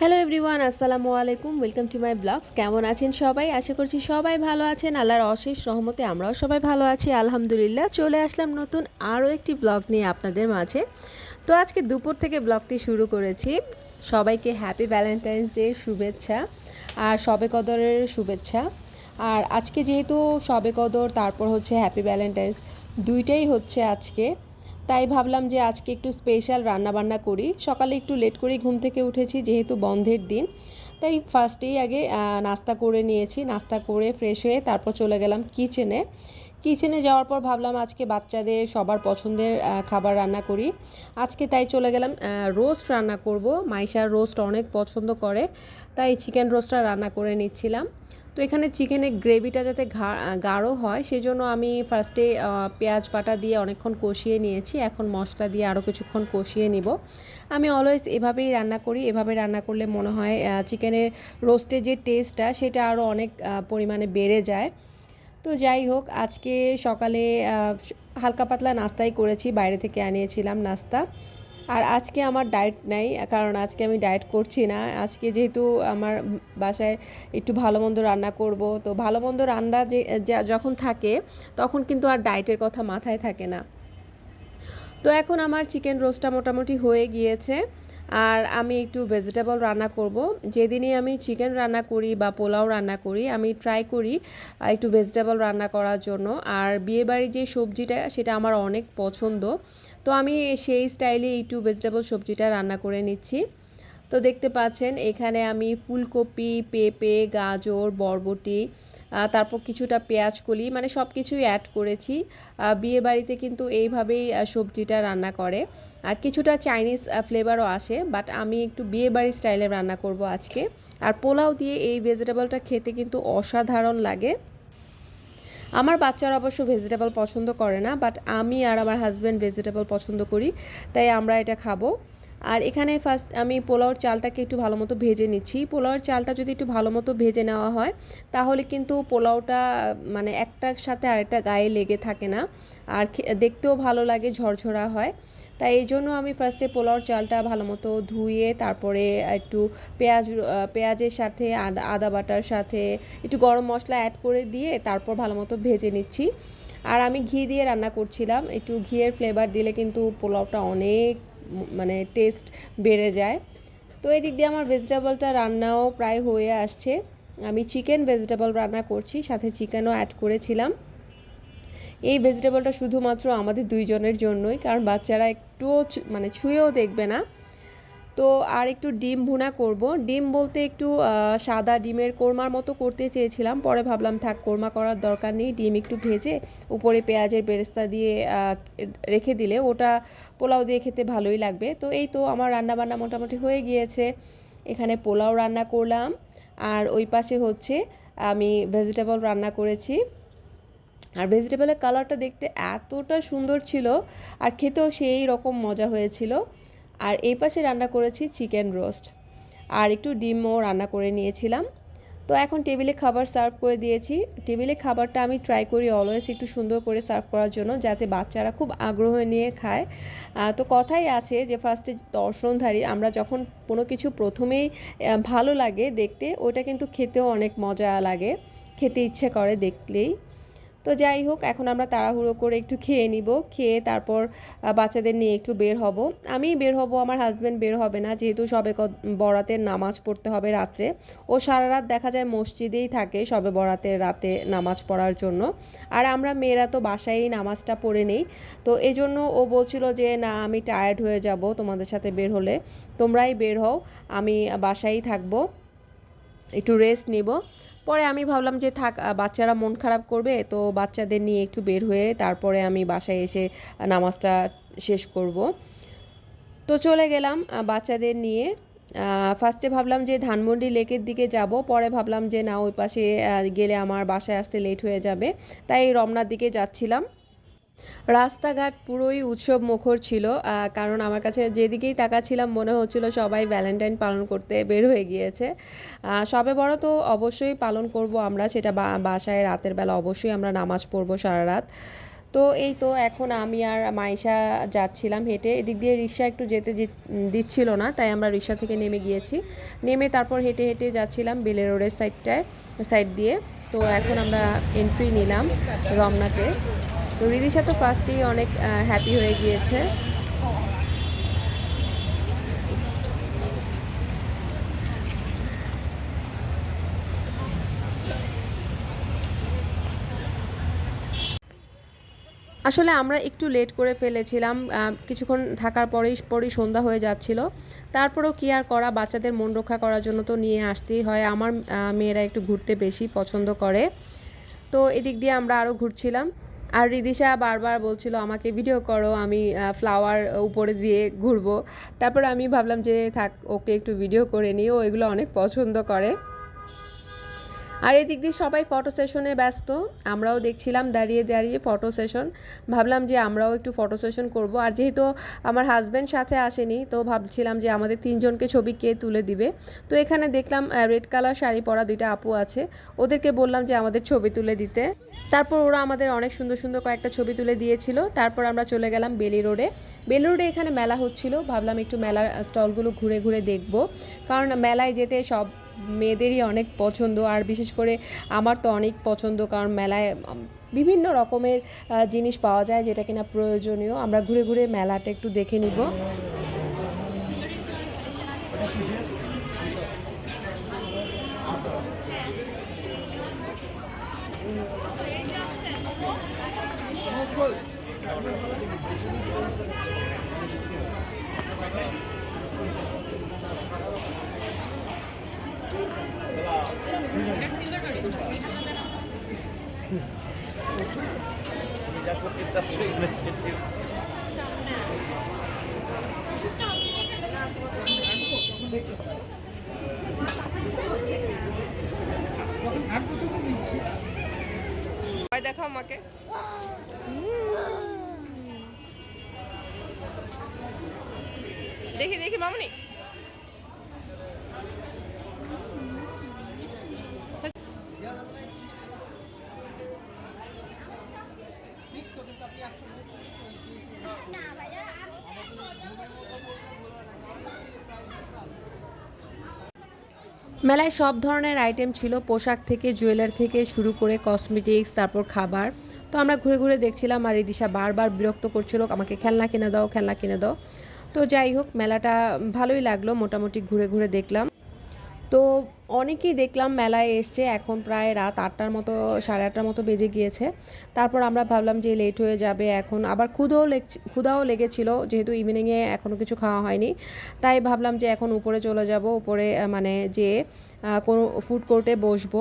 Hello everyone আসসালামু আলাইকুম welcome to my blogs কেমন আছেন সবাই? আশা করছি সবাই ভালো আছেন। আল্লাহর অশেষ সহমতে আমরাও সবাই ভালো আছি। আলহামদুলিল্লাহ, চলে আসলাম নতুন আরও একটি ব্লগ নিয়ে আপনাদের মাঝে। তো আজকে দুপুর থেকে ব্লগটি শুরু করেছি। সবাইকে হ্যাপি ভ্যালেন্টাইন্স ডে শুভেচ্ছা। আর সবে কদরের শুভেচ্ছা। আর আজকে যেহেতু সবে কদর, তারপর হচ্ছে হ্যাপি ভ্যালেন্টাইন্স দুইটাই হচ্ছে আজকে। তাই ভাবলাম যে আজকে একটু স্পেশাল রান্নাবান্না করি। সকালে একটু লেট করেই ঘুম থেকে উঠেছি, যেহেতু বন্ধের দিন। তাই ফার্স্টেই আগে নাস্তা করে নিয়েছি, নাস্তা করে ফ্রেশ হয়ে তারপর চলে গেলাম কিচেনে কিচেনে যাওয়ার পর ভাবলাম আজকে বাচ্চাদের সবার পছন্দের খাবার রান্না করি। আজকে তাই চলে গেলাম রোস্ট রান্না করব। মাইশার রোস্ট অনেক পছন্দ করে, তাই চিকেন রোস্টটা রান্না করে নিচ্ছিলাম। এখানে চিকেনের গ্রেভিটা যাতে গাঢ় হয়, সেজন্য আমি ফার্স্টে পেঁয়াজ বাটা দিয়ে অনেকক্ষণ কষিয়ে নিয়েছি। এখন মশলা দিয়ে আরও কিছুক্ষণ কষিয়ে নিব। আমি অলওয়েজ এভাবেই রান্না করি। এভাবে রান্না করলে মনে হয় চিকেনের রোস্টের যে টেস্টটা সেটা আরও অনেক পরিমাণে বেড়ে যায়। তো যাই হোক, আজকে সকালে হালকা পাতলা নাস্তাই করেছি। বাইরে থেকে আনিয়েছিলাম নাস্তা। আর আজকে আমার ডায়েট নেই, কারণ আজকে আমি ডায়েট করছি না। আজকে যেহেতু আমার বাসায় একটু ভালো মন্দ রান্না করব, তো ভালো মন্দ রান্না যে যখন থাকে, তখন কিন্তু আর ডায়েটের কথা মাথায় থাকে না। তো এখন আমার চিকেন রোস্টটা মোটামুটি হয়ে গিয়েছে। আর আমি একটু ভেজিটেবল রান্না করব। যেদিনই আমি চিকেন রান্না করি বা পোলাও রান্না করি, আমি ট্রাই করি একটু ভেজিটেবল রান্না করার জন্য। আর বিয়েবাড়ির যে সবজিটা, সেটা আমার অনেক পছন্দ। তো আমি সেই স্টাইলে একটু ভেজিটেবল সবজিটা রান্না করে নিচ্ছি। তো দেখতে পাচ্ছেন, এখানে আমি ফুলকপি, পেঁপে, গাজর, বরবটি তারপর কিছুটা পেঁয়াজ কলি মানে সব কিছুই অ্যাড করেছি। বিয়ে বাড়িতে কিন্তু এইভাবেই সবজিটা রান্না করে। আর কিছুটা চাইনিজ ফ্লেভারও আসে বাট আমি একটু বিয়ে বাড়ি স্টাইলে রান্না করব আজকে। আর পোলাও দিয়ে এই ভেজিটেবলটা খেতে কিন্তু অসাধারণ লাগে। আমার বাচ্চারা অবশ্য ভেজিটেবল পছন্দ করে না বাট আমি আর আমার হাজব্যান্ড ভেজিটেবল পছন্দ করি, তাই আমরা এটা খাব। আর এখানে ফার্স্ট আমি পোলাওর চালটাকে একটু ভালো মতো ভেজে নিচ্ছি। পোলাওর চালটা যদি একটু ভালো মতো ভেজে নেওয়া হয়, তাহলে কিন্তু পোলাওটা মানে একটার সাথে আরেকটা গায়ে লেগে থাকে না। আর দেখতেও ভালো লাগে, ঝরঝরা হয়। তাই এই জন্য আমি ফার্স্টে পোলাওর চালটা ভালো মতো ধুয়ে, তারপরে একটু পেঁয়াজ পেঁয়াজের সাথে, আদা আদা বাটার সাথে একটু গরম মশলা অ্যাড করে দিয়ে তারপর ভালো মতো ভেজে নিচ্ছি। আর আমি ঘি দিয়ে রান্না করছিলাম, একটু ঘিয়ের ফ্লেভার দিলে কিন্তু পোলাওটা অনেক মানে টেস্ট বেড়ে যায়। তো এই দিক দিয়ে আমার ভেজিটেবলটা রান্নাও প্রায় হয়ে আসছে। আমি চিকেন ভেজিটেবল রান্না করছি, সাথে চিকেনও অ্যাড করেছিলাম। এই ভেজিটেবলটা শুধুমাত্র আমাদের দুইজনের জন্যই, কারণ বাচ্চারা একটুও মানে ছুঁয়েও দেখবে না। তো আর একটু ডিম ভুনা করব। ডিম বলতে একটু সাদা ডিমের কোরমার মতো করতে চেয়েছিলাম। পরে ভাবলাম, থাক, কোরমা করার দরকার নেই, ডিম একটু ভেজে উপরে পেঁয়াজের বেরেস্তা দিয়ে রেখে দিলে ওটা পোলাও দিয়ে খেতে ভালোই লাগবে। তো এই তো আমার রান্না বান্না মোটামুটি হয়ে গিয়েছে। এখানে পোলাও রান্না করলাম। আর ওই পাশে হচ্ছে আমি ভেজিটেবল রান্না করেছি। আর ভেজিটেবলের কালারটা দেখতে এতটা সুন্দর ছিল আর খেতেও সেই রকম মজা হয়েছিল। আর এই পাশে রান্না করেছি চিকেন রোস্ট আর একটু ডিমও রান্না করে নিয়েছিলাম। তো এখন টেবিলে খাবার সার্ভ করে দিয়েছি। টেবিলে খাবারটা আমি ট্রাই করি অলওয়েজ একটু সুন্দর করে সার্ভ করার জন্য যাতে বাচ্চারা খুব আগ্রহ নিয়ে খায়। তো কথাই আছে যে ফার্স্টে দর্শনধারী আমরা যখন কোনো কিছু প্রথমেই ভালো লাগে দেখতে ওটা কিন্তু খেতেও অনেক মজা লাগে। খেতে ইচ্ছে করে দেখলেই। তো যাই হোক, এখন আমরা তাড়াহুড়ো করে একটু খেয়ে নিব। খেয়ে তারপর বাচ্চাদের নিয়ে একটু বের হব। আমি বের হব, আমার হাজব্যান্ড বের হবে না। যেহেতু সবে বরাতের নামাজ পড়তে হবে রাত্রে। ও সারা রাত দেখা যায় মসজিদেই থাকে সবে বরাতের রাতে নামাজ পড়ার জন্য। আর আমরা মেয়েরা তো বাসায়ই নামাজটা পড়ে নেই। তো এই জন্য ও বলছিল যে, না, আমি টায়ার্ড হয়ে যাব তোমাদের সাথে বের হলে। তোমরাই বের হও, আমি বাসায়ই থাকব। একটু রেস্ট নিব। পরে আমি ভাবলাম যে থাক বাচ্চারা মন খারাপ করবে, তো বাচ্চাদের নিয়ে একটু বের হয়ে তারপরে আমি বাসায় এসে নামাজটা শেষ করব। তো চলে গেলাম বাচ্চাদের নিয়ে। ফার্স্টে ভাবলাম যে ধানমন্ডি লেকের দিকে যাব, পরে ভাবলাম যে না, ওই পাশে গেলে আমার বাসায় আসতে লেট হয়ে যাবে, তাই রমনার দিকে যাচ্ছিলাম। রাস্তাঘাট পুরোই উৎসব মুখর ছিল কারণ আমার কাছে যেদিকেই তাকাচ্ছিলাম মনে হচ্ছিল সবাই ভ্যালেন্টাইন পালন করতে বের হয়ে গিয়েছে। সবে বড় তো অবশ্যই পালন করব আমরা, সেটা বাসায় রাতের বেলা অবশ্যই আমরা নামাজ পড়ব সারা রাত। তো এই তো এখন আমি আর মাইশা যাচ্ছিলাম হেঁটে, এদিক দিয়ে রিক্সা একটু যেতে দিচ্ছিল না, তাই আমরা রিক্সা থেকে নেমে গিয়েছি। নেমে তারপর হেঁটে হেঁটে যাচ্ছিলাম বেলে রোডের সাইডটায় সাইড দিয়ে। তো এখন আমরা এন্ট্রি নিলাম রমনাতে। তো রিদিশা তো ফার্স্টেই অনেক হ্যাপি হয়ে গিয়েছে। আসলে আমরা একটু লেট করে ফেলেছিলাম কিছুক্ষণ থাকার পরেই পরেই সন্ধ্যা হয়ে যাচ্ছিল। তারপরেও কি আর করা, বাচ্চাদের মন রক্ষা করার জন্য তো নিয়ে আসতেই হয়। আমার মেয়েরা একটু ঘুরতে বেশি পছন্দ করে। তো এদিক দিয়ে আমরা আরও ঘুরছিলাম। আর রিদিশা বারবার বলছিল, আমাকে ভিডিও করো, আমি ফ্লাওয়ার উপরে দিয়ে ঘুরবো। তারপর আমি ভাবলাম যে, থাক, ওকে একটু ভিডিও করে নিই, ও এগুলো অনেক পছন্দ করে। আর এদিক দিয়ে সবাই ফটো সেশনে ব্যস্ত, আমরাও দেখছিলাম দাঁড়িয়ে দাঁড়িয়ে ফটো সেশন ভাবলাম যে, আমরাও একটু ফটো সেশন করব। আর যেহেতু আমার হাজব্যান্ড সাথে আসেনি, তো ভাবছিলাম যে, আমাদের তিনজনকে ছবি কে তুলে দিবে? তো এখানে দেখলাম রেড কালার শাড়ি পরা দুইটা আপু আছে। ওদেরকে বললাম যে, আমাদের ছবি তুলে দিতে। তারপর ওরা আমাদের অনেক সুন্দর সুন্দর কয়েকটা ছবি তুলে দিয়েছিল। তারপর আমরা চলে গেলাম বেলি রোডে। বেলি রোডে এখানে মেলা হচ্ছিল। ভাবলাম একটু মেলার স্টলগুলো ঘুরে ঘুরে দেখব। কারণ মেলায় যেতে সব মেয়েদেরই অনেক পছন্দ। আর বিশেষ করে আমার তো অনেক পছন্দ। কারণ মেলায় বিভিন্ন রকমের জিনিস পাওয়া যায় যেটা কিনা প্রয়োজনীয়। আমরা ঘুরে ঘুরে মেলাটা একটু দেখে নিব যা করতে চাচ্ছ এগুলো খেতে দেখো আমাকে। দেখি দেখি মামনি। মেলায় সব ধরনের আইটেম ছিল, পোশাক থেকে, জুয়েলারি থেকে শুরু করে কসমেটিক্স, তারপর খাবার। তো আমরা ঘুরে ঘুরে দেখছিলাম আর রিদিশা বারবার বিরক্ত করছিল, আমাকে খেলনা কিনে দাও, খেলনা কিনে দাও। তো যাই হোক, মেলাটা ভালোই লাগল, মোটামুটি ঘুরে ঘুরে দেখলাম। তো অনেকেই দেখলাম মেলায় এসছে, এখন প্রায় রাত আটটার মতো, সাড়ে আটটার মতো বেজে গিয়েছে। তারপর আমরা ভাবলাম যে লেট হয়ে যাবে, এখন আবার ক্ষুধাও লেগ ক্ষুদাও লেগেছিল, যেহেতু ইভিনিংয়ে এখনও কিছু খাওয়া হয়নি। তাই ভাবলাম যে এখন উপরে চলে যাব, উপরে মানে যে কোনো ফুড কোর্টে বসবো।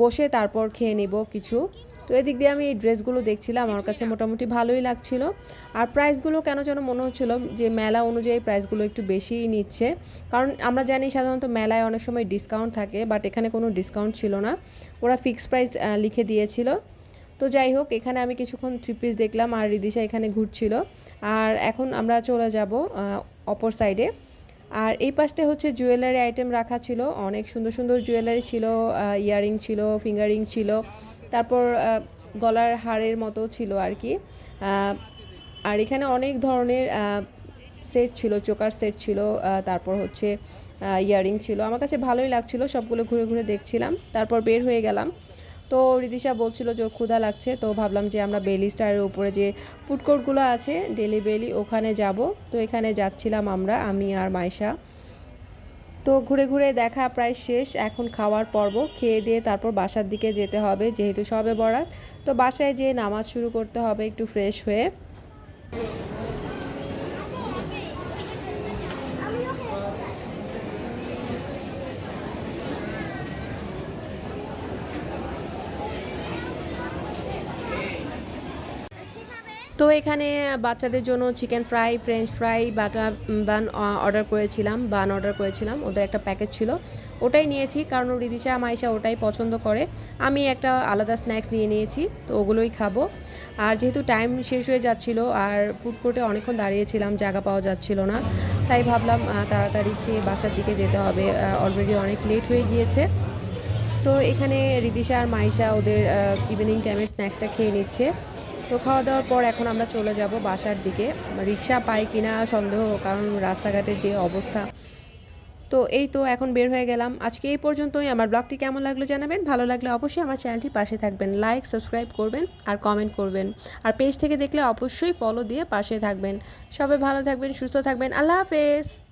বসে তারপর খেয়ে নিব কিছু। তো এদিক দিয়ে আমি এই ড্রেসগুলো দেখছিলাম, আমার কাছে মোটামুটি ভালোই লাগছিল। আর প্রাইসগুলো কেন যেন মনে হচ্ছিল যে মেলা অনুযায়ী প্রাইসগুলো একটু বেশিই নিচ্ছে। কারণ আমরা জানি সাধারণত মেলায় অনেক সময় ডিসকাউন্ট থাকে, বাট এখানে কোনো ডিসকাউন্ট ছিল না। ওরা ফিক্সড প্রাইস লিখে দিয়েছিল। তো যাই হোক, এখানে আমি কিছুক্ষণ থ্রি পিস দেখলাম আর রিদিশা এখানে ঘুরছিল। আর এখন আমরা চলে যাব অপর সাইডে আর এই পাশটা হচ্ছে জুয়েলারি আইটেম রাখা ছিল। অনেক সুন্দর সুন্দর জুয়েলারি ছিল ইয়ারিং ছিল, ফিঙ্গারিং ছিল। তারপর গলার হারের মতো ছিল আর কি। আর এখানে অনেক ধরনের সেট ছিল, চোকার সেট ছিল তারপর হচ্ছে ইয়ারিং ছিল। আমার কাছে ভালোই লাগছিল, সবগুলো ঘুরে ঘুরে দেখছিলাম। তারপর বের হয়ে গেলাম। তো রিদিশা বলছিল যে ক্ষুধা লাগছে, তো ভাবলাম যে আমরা বেলি স্টারের উপরে যে ফুড কোর্টগুলো আছে, ডেলি বেলি, ওখানে যাব। তো এখানে যাচ্ছিলাম আমরা, আমি আর মাইশা তো ঘুরে ঘুরে দেখা প্রায় শেষ, এখন খাওয়ার পর্ব। খেয়ে দিয়ে তারপর বাসার দিকে যেতে হবে, যেহেতু সবে বরাত। তো বাসায় যেয়ে নামাজ শুরু করতে হবে একটু ফ্রেশ হয়ে। তো এখানে বাচ্চাদের জন্য chicken fry, French fry, butter bun order করেছিলাম, বান অর্ডার করেছিলাম। ওদের একটা প্যাকেজ ছিল। ওটাই নিয়েছি, কারণ রিদিশা মাইশা ওটাই পছন্দ করে। আমি একটা আলাদা স্ন্যাক্স নিয়ে নিয়েছি, তো ওগুলোই খাব। আর যেহেতু টাইম শেষ হয়ে যাচ্ছিল, আর ফুড কোর্টে অনেকক্ষণ দাঁড়িয়েছিলাম, জায়গা পাওয়া যাচ্ছিল না, তাই ভাবলাম তাড়াতাড়ি খেয়ে বাসার দিকে যেতে হবে। অলরেডি অনেক লেট হয়ে গিয়েছে। তো এখানে রিদিশা আর মাইশা ওদের ইভিনিং টাইমে স্ন্যাক্সটা খেয়ে নিচ্ছে। তো খাওয়া দাওয়ার পর এখন আমরা চলে যাব বাসার দিকে। রিক্সা পাই কিনা সন্দেহ, কারণ রাস্তাঘাটের যে অবস্থা। তো এই তো এখন বের হয়ে গেলাম। আজকে এই পর্যন্তই। আমার ব্লগটি কেমন লাগল জানাবেন। ভালো লাগলে অবশ্যই আমার চ্যানেলটি পাশে থাকবেন। লাইক সাবস্ক্রাইব করবেন আর কমেন্ট করবেন। আর পেজ থেকে দেখলে অবশ্যই ফলো দিয়ে পাশে থাকবেন। সবাই ভালো থাকবেন, সুস্থ থাকবেন। আল্লাহ হাফেজ।